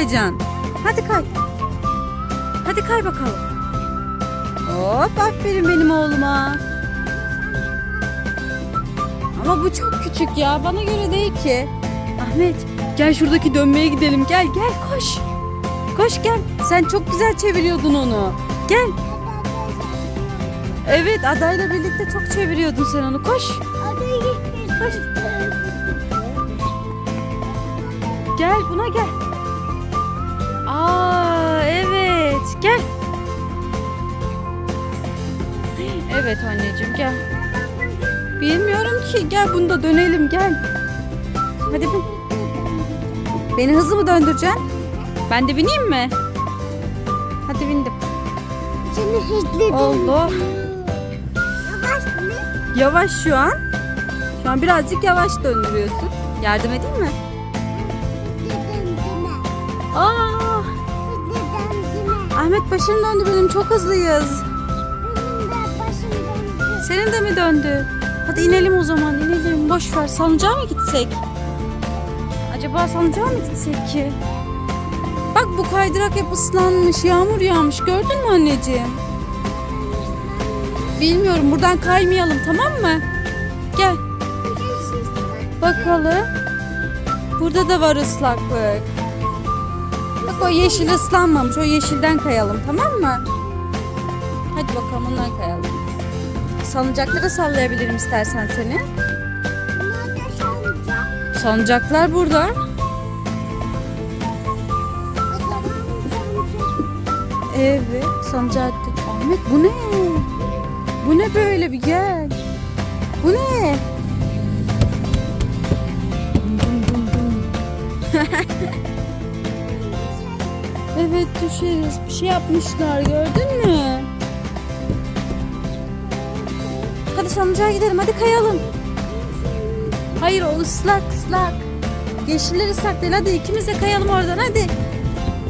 kayacaksın? Hadi kay. Hadi kay bakalım. Hop aferin benim oğluma. Ama bu çok küçük ya. Bana göre değil ki. Ahmet gel şuradaki dönmeye gidelim. Gel gel koş. Koş gel. Sen çok güzel çeviriyordun onu. Gel. Evet adayla birlikte çok çeviriyordun sen onu. Koş. Koş. Gel buna gel. Aa evet gel. Evet anneciğim gel. Bilmiyorum ki gel bunda dönelim gel. Hadi bin. Beni hızlı mı döndüreceksin? Ben de bineyim mi? Hadi bindim. Seni hızlı Oldu. Yavaş mı? Yavaş şu an. Şu an birazcık yavaş döndürüyorsun. Yardım edeyim mi? Aa. Ahmet başım döndü benim çok hızlıyız. Senin de mi döndü? Hadi inelim o zaman inelim. Boş ver salıncağa mı gitsek? Acaba salıncağa mı gitsek ki? Bak bu kaydırak hep ıslanmış, yağmur yağmış. Gördün mü anneciğim? Bilmiyorum buradan kaymayalım tamam mı? Gel bakalım. Burada da var ıslaklık. Bak o yeşil ıslanmamış. O yeşilden kayalım tamam mı? Hadi bakalım ondan kayalım. Salıncakları sallayabilirim istersen seni. Nerede salıncak? Salıncaklar burada. Evet, salıncak. Ahmet bu ne? Bu ne böyle bir gel. Bu ne? Düşeriz. Bir şey yapmışlar gördün mü? Hadi salıncağa gidelim hadi kayalım. Hayır o ıslak ıslak. Yeşiller ıslak hadi ikimiz de kayalım oradan hadi.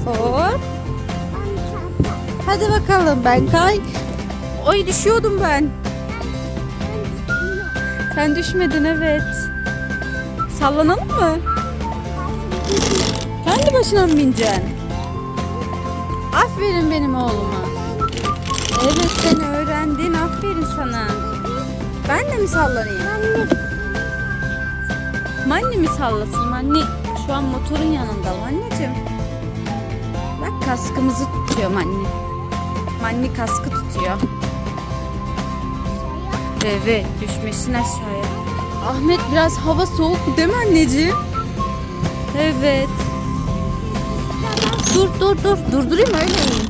Hop. Hadi bakalım ben kay. Oy düşüyordum ben. Sen düşmedin evet. Sallanalım mı? Kendi başına mı bineceksin? Aferin benim oğluma. Evet sen öğrendin aferin sana. Ben de mi sallanayım? Manni mi sallasın? Manni şu an motorun yanında anneciğim. Bak kaskımızı tutuyor Manni. Manni kaskı tutuyor. Evet düşmesin aşağıya. Ahmet biraz hava soğuk değil mi anneciğim? Evet. Dur dur dur durdurayım öyle ineyim.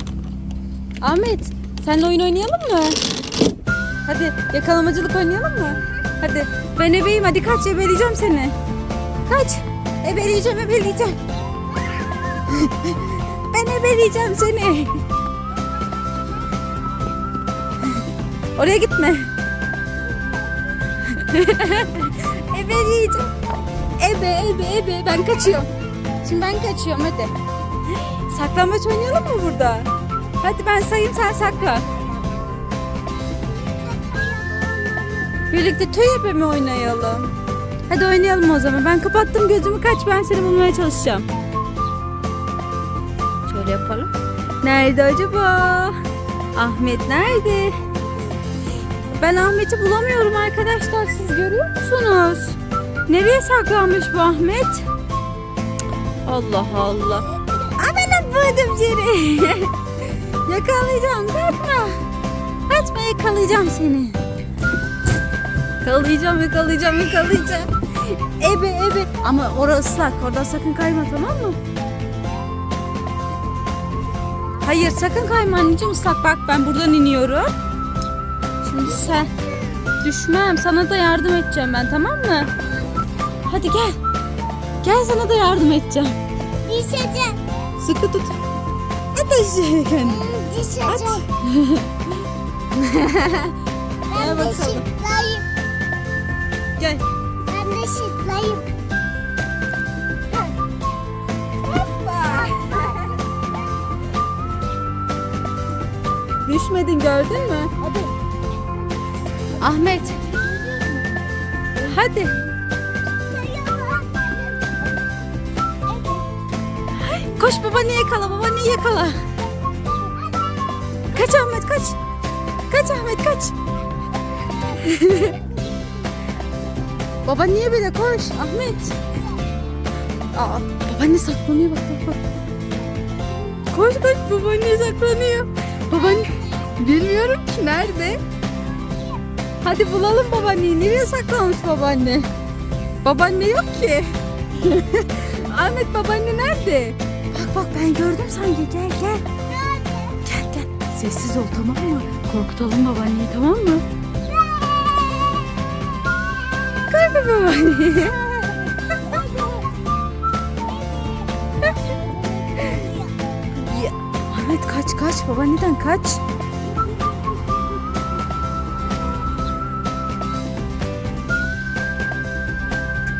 Ahmet senle oyun oynayalım mı? Hadi yakalamacılık oynayalım mı? Hadi ben ebeyim hadi kaç ebeleyeceğim seni. Kaç. Ebeleyeceğim ebeleyeceğim. ben ebeleyeceğim seni. Oraya gitme. ebeleyeceğim. Ebe ebe ebe ben kaçıyorum. Şimdi ben kaçıyorum hadi. Saklambaç oynayalım mı burada? Hadi ben sayayım sen sakla. Birlikte tüy ebe mi oynayalım? Hadi oynayalım o zaman. Ben kapattım gözümü kaç ben seni bulmaya çalışacağım. Şöyle yapalım. Nerede acaba? Ahmet nerede? Ben Ahmet'i bulamıyorum arkadaşlar. Siz görüyor musunuz? Nereye saklanmış bu Ahmet? Allah Allah. Buldum seni. Yakalayacağım. Kaçma. Kaçma yakalayacağım seni. Yakalayacağım, yakalayacağım, yakalayacağım. Ebe, ebe. Ama orası ıslak. Oradan sakın kayma tamam mı? Hayır sakın kayma anneciğim ıslak. Bak ben buradan iniyorum. Şimdi sen düşmem. Sana da yardım edeceğim ben tamam mı? Hadi gel. Gel sana da yardım edeceğim. Düşeceğim. Sıkı tut. At aşağıya kendini. Düşeceğim. At. Ben Gel de bakalım. şıklayayım. Gel. Ben de şıklayayım. Düşmedin gördün mü? Hadi. Ahmet. Hadi. Koş babaanne yakala babaanne yakala. Kaç Ahmet kaç. Kaç Ahmet kaç. babaanneye böyle koş Ahmet. Aa, babaanne saklanıyor bak bak bak. Koş koş babaanne saklanıyor. Babaanne bilmiyorum ki nerede. Hadi bulalım babaanneyi. Nereye saklanmış babaanne? Babaanne yok ki. Ahmet babaanne nerede? Bak ben gördüm sanki. Gel gel. Gel gel. Sessiz ol tamam mı? Korkutalım babaanneyi tamam mı? Korkma babaanneyi. Ahmet kaç kaç babaanneden kaç.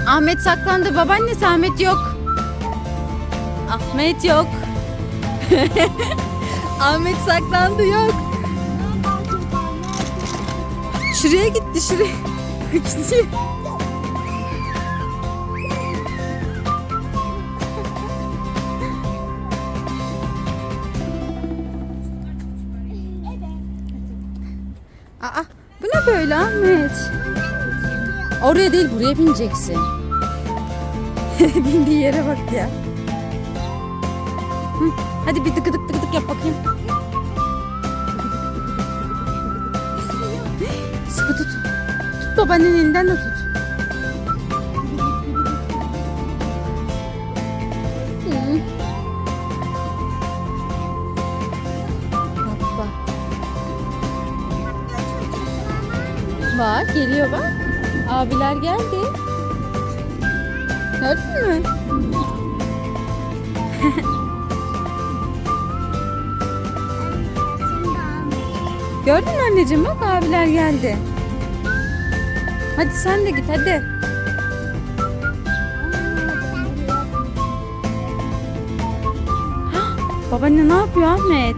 Ahmet saklandı. Babaannesi Ahmet yok. Ahmet yok. Ahmet saklandı yok. Şuraya gitti şuraya. Gidiyor. Aa, bu ne böyle Ahmet? Oraya değil buraya bineceksin. Bindiği yere bak ya. Hı, hadi bir dıkıdık dıkıdık yap bakayım. Sıkı tut. Tut babaannenin elinden de tut. Bak bak. Bak geliyor bak. Abiler geldi. Gördün mü? Gördün mü anneciğim bak abiler geldi. Hadi sen de git hadi. Babaanne ne yapıyor Ahmet?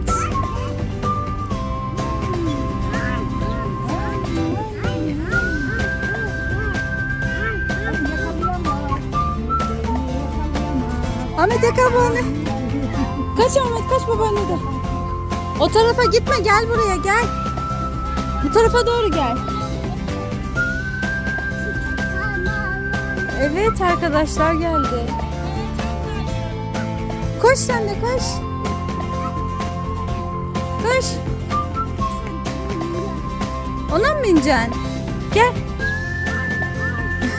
Ahmet yakal babaanne. Kaç Ahmet kaç babaanne de. O tarafa gitme gel buraya gel. Bu tarafa doğru gel. Evet arkadaşlar geldi. Koş sen de koş. Koş. Ona mı bineceksin? Gel.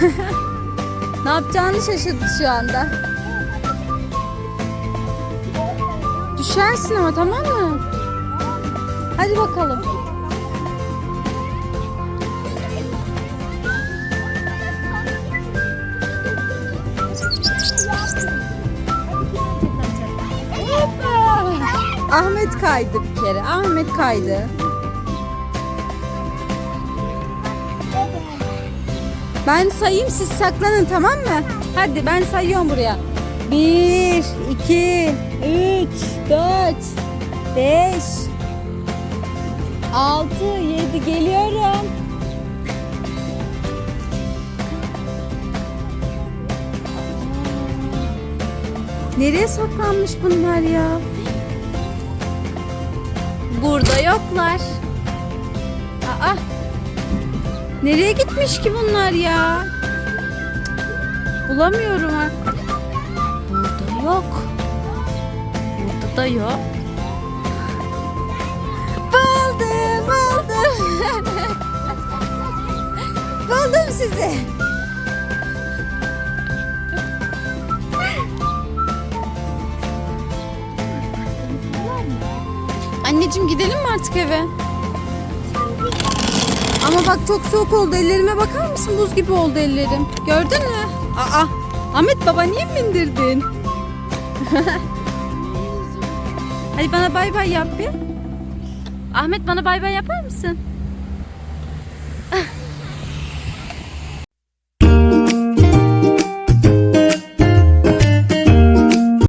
ne yapacağını şaşırdı şu anda. Düşersin ama tamam mı? Hadi bakalım. Ahmet kaydı bir kere. Ahmet kaydı. Ben sayayım siz saklanın tamam mı? Hadi ben sayıyorum buraya. 1, 2, 3, 4, 5, 6, 7 geliyorum. Nereye saklanmış bunlar ya? Burada yoklar. Aa. Nereye gitmiş ki bunlar ya? Bulamıyorum ha. Burada yok. Burada da yok. Buldum, buldum. buldum sizi. Anneciğim gidelim mi artık eve? Ama bak çok soğuk oldu. Ellerime bakar mısın? Buz gibi oldu ellerim. Gördün mü? Aa, Ahmet baba niye bindirdin? Hadi bana bay bay yap bir. Ahmet bana bay bay yapar mısın?